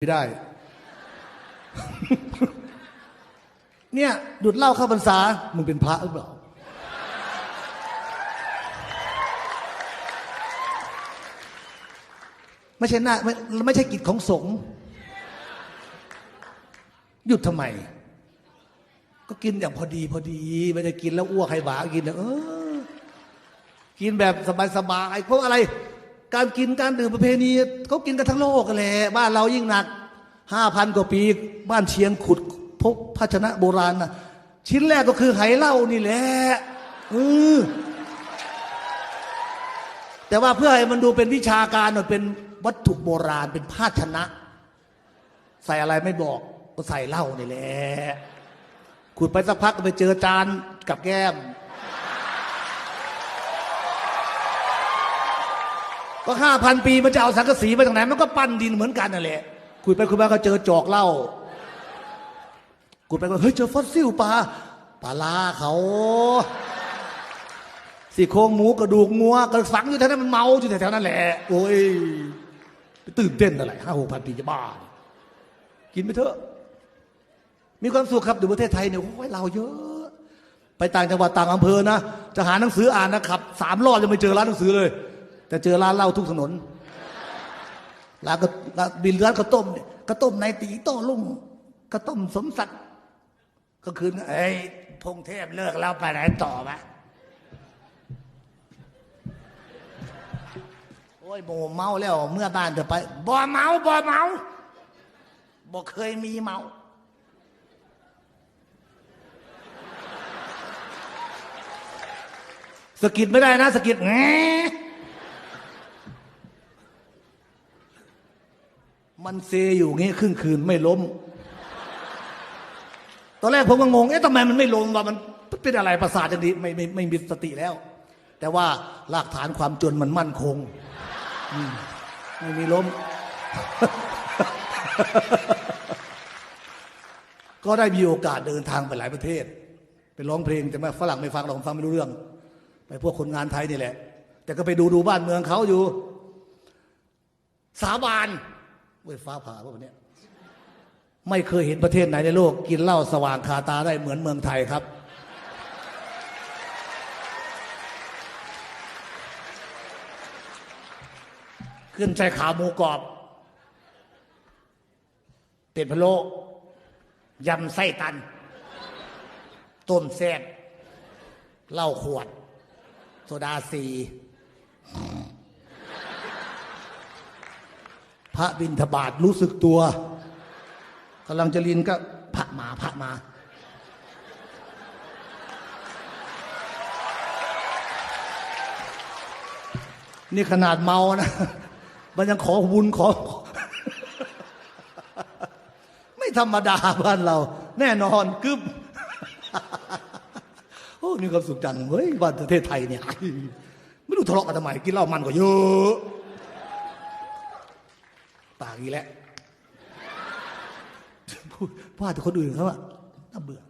ไม่ได้ เนี่ยดุดเหล่าเข้าพรรษา มึงเป็นพระหรือเปล่า ไม่ใช่หน้าไม่ไม่ใช่กิจของสงฆ์หยุดทำไม ก็กินอย่างพอดีพอดี ไม่ได้กินแล้วอ้วกให้บากินนะเออ กินแบบสบายๆเพราะอะไร การกินการดื่มประเพณีเขากินกันทั้งโลกกันแหละบ้านเรายิ่งหนักห้าพันกว่าปี บ้านเชียงขุดพบภาชนะโบราณนะชิ้นแรกก็คือไหเหล้านี่แหละเออแต่ว่าเพื่อให้มันดูเป็นวิชาการหน่อยเป็นวัตถุโบราณเป็นภาชนะ ใส่อะไรไม่บอกก็ใส่เหล้านี่แหละขุดไปสักพักก็ไปเจอจานกับแก้ม ก็ห้าพันปีมันจะเอาสังกะสีมาจากไหน มันก็ปั้นดินเหมือนกันนั่นแหละคุยไปคุยมาก็เจอจอกเหล้าคุยไปก็เฮ้ยเจอฟอสซิลปลาปลาลาเขาสี่โครงหมูกระดูกงัวกระฝังอยู่แถวนั้นมันเมาอยู่แถวๆนั้นแหละโอ้ยตื่นเต้นอะไรห้าหกพันปีจะบ้า กินไปเถอะ มีความสุขครับอยู่ประเทศไทยเนี่ยโอ้ยเราเยอะ ไปต่างจังหวัดต่างอำเภอนะจะหาหนังสืออ่านนะครับสามรอบยังไม่เจอร้านหนังสือเลย แต่เจอร้านเหล้าทุกถนนร้านก็ร้านบินร้านข้าวต้มเนี่ยข้าวต้มในตีโต้ลุ่งข้าวต้มสมศักดิ์ก็คืนเอ้ยพงเทพเลิกแล้วไปไหนต่อมะโอ้ยโมเมาแล้ว เมื่อบ้านจะไปบ่เมาบ่เมาบ่เคยมีเมาสกิดไม่ได้นะสกิดแง มันเซอยู่งี้ครึ่งคืนไม่ล้ม ตอนแรกผมก็งง เอ๊ะทำไมมันไม่ล้มวะมันเป็นอะไรประสาทจังดีไม่ไม่ไม่มีสติแล้ว แต่ว่าหลักฐานความจนมันมั่นคงมไม่มีล้ม ก็ได้มีโอกาสเดินทางไปหลายประเทศ ไปร้องเพลงแต่ไม่ฝรั่งไม่ฟังเราฟังไม่รู้เรื่อง ไปพวกคนงานไทยนี่แหละ แต่ก็ไปดูดูบ้านเมืองเขาอยู่ สาบาน เว้ยฟ้าผ่าพวกนี้ไม่เคยเห็นประเทศไหนในโลก กินเหล้าสว่างคาตาได้เหมือนเมืองไทยครับ ขึ้นใส่ขาหมูกรอบ เป็ดพะโล้ยำไส้ตัน ต้มแซ่บเหล้าขวด โซดาสี พระบินทบาทรู้สึกตัวกำลังจะลินก็พระมาพระมา นี่ขนาดเมานะ มันยังขอบุญขอ ไม่ธรรมดาบ้านเรา แน่นอนกึบโอ้มีความสุขจังเฮ้ยบ้านประเทศไทยเนี่ยไม่รู้ทะเลาะกันทำไมกินเหล้ามันก็เยอะ ปากอีกแล้วพูดว่าแต่คนอื่นเขาอะน่าเบื่อ